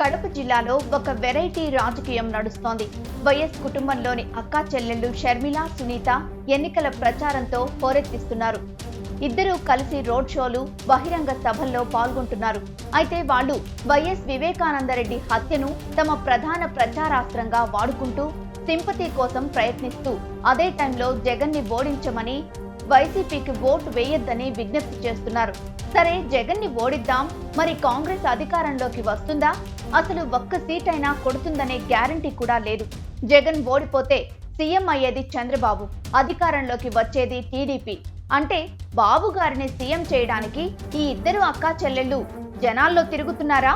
కడప జిల్లాలో ఒక వెరైటీ రాజకీయం నడుస్తోంది. వైఎస్ కుటుంబంలోని అక్క చెల్లెళ్ళు షర్మిల సునీత ఎన్నికల ప్రచారంతో హోరెత్తిస్తున్నారు. ఇద్దరూ కలిసి రోడ్ షోలు బహిరంగ సభల్లో పాల్గొంటున్నారు. అయితే వాళ్ళు వైఎస్ వివేకానందరెడ్డి హత్యను తమ ప్రధాన ప్రచారాస్త్రంగా వాడుకుంటూ సింపతి కోసం ప్రయత్నిస్తూ అదే టైంలో జగన్ని ఓడించమని వైసీపీకి ఓటు వేయొద్దని విజ్ఞప్తి చేస్తున్నారు. సరే జగన్ని ఓడిద్దాం. మరి కాంగ్రెస్ అధికారంలోకి వస్తుందా? అసలు ఒక్క సీట్ అయినా కొడుతుందనే గ్యారంటీ కూడా లేదు. జగన్ ఓడిపోతే సీఎం అయ్యేది చంద్రబాబు అధికారంలోకి వచ్చేది టీడీపీ. అంటే బాబు గారిని సీఎం చేయడానికి ఈ ఇద్దరు అక్కా చెల్లెళ్ళు జనాల్లో తిరుగుతున్నారా?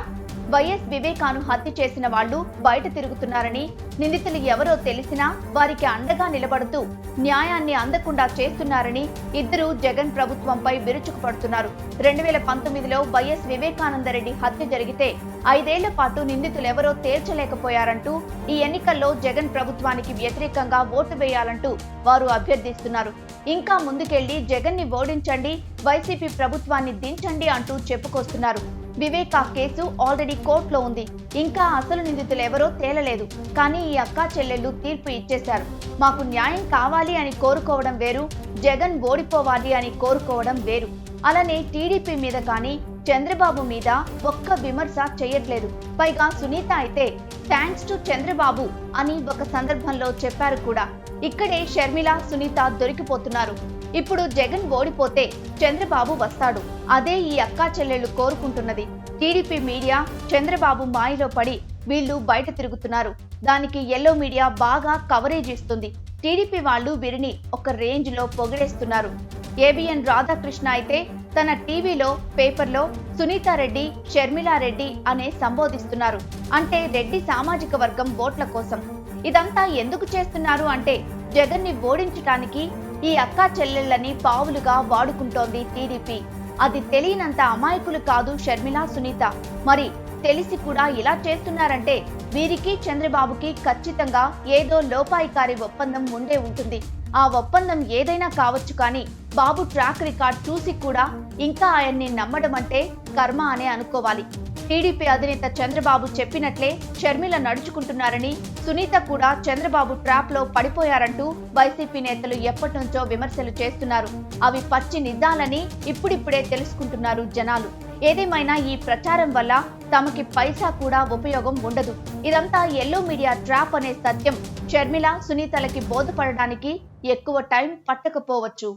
వైఎస్ వివేకాను హత్య చేసిన వాళ్ళు బయట తిరుగుతున్నారని నిందితులు ఎవరో తెలిసినా వారికి అండగా నిలబడుతూ న్యాయాన్ని అందకుండా చేస్తున్నారని ఇద్దరు జగన్ ప్రభుత్వంపై విరుచుకుపడుతున్నారు రెండు వేల పంతొమ్మిదిలో వైఎస్ వివేకానందరెడ్డి హత్య జరిగితే ఐదేళ్ళ పాటు నిందితులు ఎవరో తేల్చలేకపోయారంటూ ఈ ఎన్నికల్లో జగన్ ప్రభుత్వానికి వ్యతిరేకంగా ఓటు వేయాలంటూ వారు అభ్యర్థిస్తున్నారు. ఇంకా ముందుకెళ్ళి జగన్ని ఓడించండి వైసీపీ ప్రభుత్వాన్ని దించండి అంటూ చెప్పుకొస్తున్నారు. వివేక్ ఆ కేసు ఆల్రెడీ కోర్టులో ఉంది. ఇంకా అసలు నిందితులు ఎవరో తేలలేదు. కానీ ఈ అక్కా చెల్లెళ్ళు తీర్పు ఇచ్చేశారు. మాకు న్యాయం కావాలి అని కోరుకోవడం వేరు జగన్ ఓడిపోవాలి అని కోరుకోవడం వేరు. అలానే టీడీపీ మీద కానీ చంద్రబాబు మీద ఒక్క విమర్శ చేయట్లేదు. పైగా సునీత అయితే థ్యాంక్స్ టు చంద్రబాబు అని ఒక సందర్భంలో చెప్పారు కూడా. ఇక్కడే షర్మిల సునీత దొరికిపోతున్నారు. ఇప్పుడు జగన్ ఓడిపోతే చంద్రబాబు వస్తాడు. అదే ఈ అక్కా చెల్లెళ్ళు కోరుకుంటున్నది. టీడీపీ మీడియా చంద్రబాబు మాయలో పడి వీళ్ళు బయట తిరుగుతున్నారు. దానికి ఎల్లో మీడియా బాగా కవరేజ్ ఇస్తుంది. టీడీపీ వాళ్ళు వీరిని ఒక రేంజ్లో పొగిడేస్తున్నారు. ఏబిఎన్ రాధాకృష్ణ అయితే తన టీవీలో పేపర్లో సునీతారెడ్డి షర్మిలారెడ్డి అనే సంబోధిస్తున్నారు. అంటే రెడ్డి సామాజిక వర్గం ఓట్ల కోసం. ఇదంతా ఎందుకు చేస్తున్నారు అంటే జగన్ని ఓడించటానికి ఈ అక్కా చెల్లెళ్ళని పావులుగా వాడుకుంటోంది టీడీపీ. అది తెలియనంత అమాయకులు కాదు షర్మిల సునీత. మరి తెలిసి కూడా ఇలా చేస్తున్నారంటే వీరికి చంద్రబాబుకి ఖచ్చితంగా ఏదో లోపాయికారి ఒప్పందం ఉండే ఉంటుంది. ఆ ఒప్పందం ఏదైనా కావచ్చు కానీ బాబు ట్రాక్ రికార్డ్ చూసి కూడా ఇంకా ఆయన్ని నమ్మడం అంటే కర్మ అనే అనుకోవాలి. టీడీపీ అధినేత చంద్రబాబు చెప్పినట్లే షర్మిల నడుచుకుంటున్నారని సునీత కూడా చంద్రబాబు ట్రాప్లో పడిపోయారంటూ వైసీపీ నేతలు ఎప్పటి నుంచో విమర్శలు చేస్తున్నారు. అవి పచ్చి నిజాలని ఇప్పుడిప్పుడే తెలుసుకుంటున్నారు జనాలు. ఏదేమైనా ఈ ప్రచారం వల్ల తమకి పైసా కూడా ఉపయోగం ఉండదు. ఇదంతా ఎల్లో మీడియా ట్రాప్ అనే సత్యం. షర్మిల సునీతలకి బోధపడడానికి ఎక్కువ టైం పట్టకపోవచ్చు.